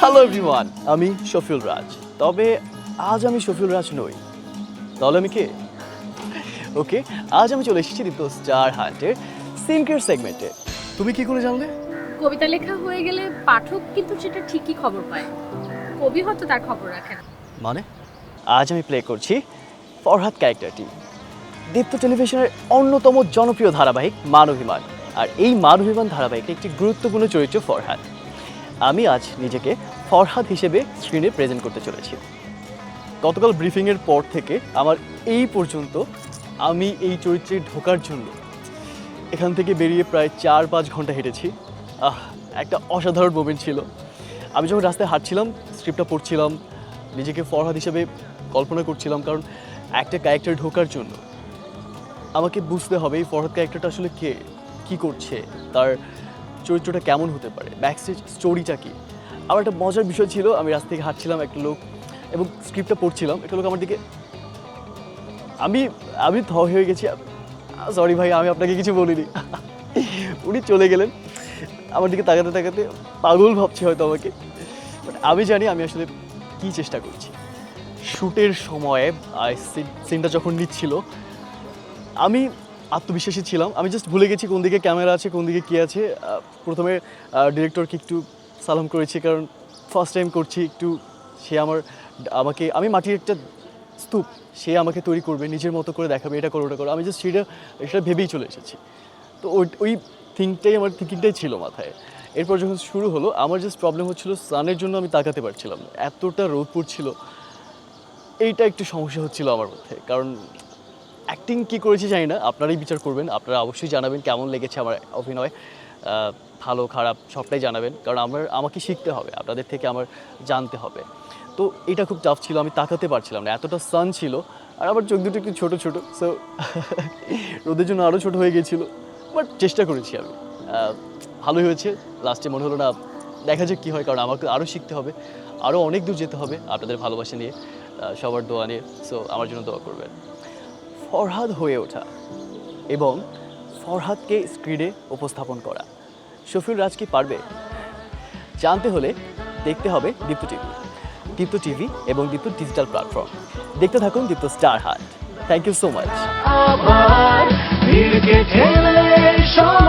Hello everyone আমি শফিউল রাজ। তবে আজ আমি শফিউল রাজ নই। তাহলে আমি কে? ওকে আজ আমি চলে এসেছি দীপ্ত স্টার হান্টের সিনকের সেগমেন্টে তুমি কি করে জানলে? কবিতা লেখা হয়ে গেলে পাঠক কিন্তু সেটা ঠিকই খবর পায়। কবি হয়তো তার খবর রাখে না। মানে? আজ আমি প্লে করছি ফরহাদ ক্যারেক্টারটি দীপ্ত টেলিভিশনের অন্যতম জনপ্রিয় ধারাবাহিক মানবিমান আর এই মানবিমান ধারাবাহিকে একটি গুরুত্বপূর্ণ চরিত্র ফরহাদ। আমি আজ নিজেকে ফরহাদ হিসেবে স্ক্রিনে প্রেজেন্ট করতে চলেছি। গতকাল ব্রিফিংয়ের পর থেকে আমার এই পর্যন্ত আমি এই চরিত্রে ঢোকার জন্য এখান থেকে বেরিয়ে প্রায় চার পাঁচ ঘণ্টা হেঁটেছি। আহ, একটা অসাধারণ মোমেন্ট ছিল। আমি যখন রাস্তায় হাঁটছিলাম স্ক্রিপ্টটা পড়ছিলাম, নিজেকে ফরহাদ হিসেবে কল্পনা করছিলাম, কারণ একটা ক্যারেক্টার ঢোকার জন্য আমাকে বুঝতে হবে এই ফরহাদ ক্যারেক্টারটা আসলে কে, কি করছে, তার চরিত্রটা কেমন হতে পারে? ব্যাকস্টেজ স্টোরিটা কি? আমার একটা মজার বিষয় ছিল, আমি রাস্তা থেকে হাঁটছিলাম একটা লোক এবং স্ক্রিপ্টটা পড়ছিলাম, একটা লোক আমার দিকে, আমি আমি থ হয়ে গেছি সরি ভাই, আমি আপনাকে কিছু বলিনি। উনি চলে গেলেন, আমার দিকে তাকাতে তাকাতে পাগল ভাবছে হয়তো আমাকে। বাট আমি জানি আমি আসলে কী চেষ্টা করছি। শ্যুটের সময়ে সিনটা যখন নিচ্ছিল, আমি আত্মবিশ্বাসী ছিলাম। আমি জাস্ট ভুলে গেছি কোন দিকে ক্যামেরা আছে, কোন দিকে কী আছে। প্রথমে ডিরেক্টরকে একটু সালাম করেছি, কারণ ফার্স্ট টাইম করছি, একটু সে আমার, আমাকে, আমি মাটির একটা স্তূপ, সে আমাকে তৈরি করবে, নিজের মতো করে দেখাবে, এটা করো, ওটা করো। আমি জাস্ট সেটা সেটা ভেবেই চলে এসেছি। তো ওই ওই থিঙ্কটাই আমার থিঙ্কিংটাই ছিল মাথায়। এরপর যখন শুরু হলো, আমার জাস্ট প্রবলেম হচ্ছিল সানের জন্য আমি তাকাতে পারছিলাম না। এতটা রোদ পড়ছিল, এইটা একটু সমস্যা হচ্ছিল আমার মধ্যে। কারণ অ্যাক্টিং কী করেছি জানি না, আপনারাই বিচার করবেন, আপনারা অবশ্যই জানাবেন কেমন লেগেছে আমার অভিনয়। ভালো, খারাপ, সবটাই জানাবেন, কারণ আমার, আমাকে শিখতে হবে, আপনাদের থেকে আমার জানতে হবে। তো এটা খুব টাফ ছিল, আমি তাকাতে পারছিলাম না, এতটা সান ছিল, আর আমার চোখ দুটো একটু ছোটো ছোটো সো রোদের জন্য আরও ছোটো হয়ে গিয়েছিল বাট চেষ্টা করেছি আমি। ভালোই হয়েছে লাস্টে মনে হলো না, দেখা যাক কী হয়, কারণ আমাকে আরও শিখতে হবে আরও অনেক দূর যেতে হবে আপনাদের ভালোবাসা নিয়ে সবার দোয়া নিয়ে সো আমার জন্য দোয়া করবেন। ফরহাদ হয়ে ওঠা এবং ফরহাদকে স্ক্রিনে উপস্থাপন করা। শফিউল রাজ কি পারবে? জানতে হলে দেখতে হবে দীপ্ত টিভি। দীপ্ত টিভি এবং দীপ্ত ডিজিটাল প্ল্যাটফর্ম। দেখতে থাকুন Deepto star Haat. Thank you so much সব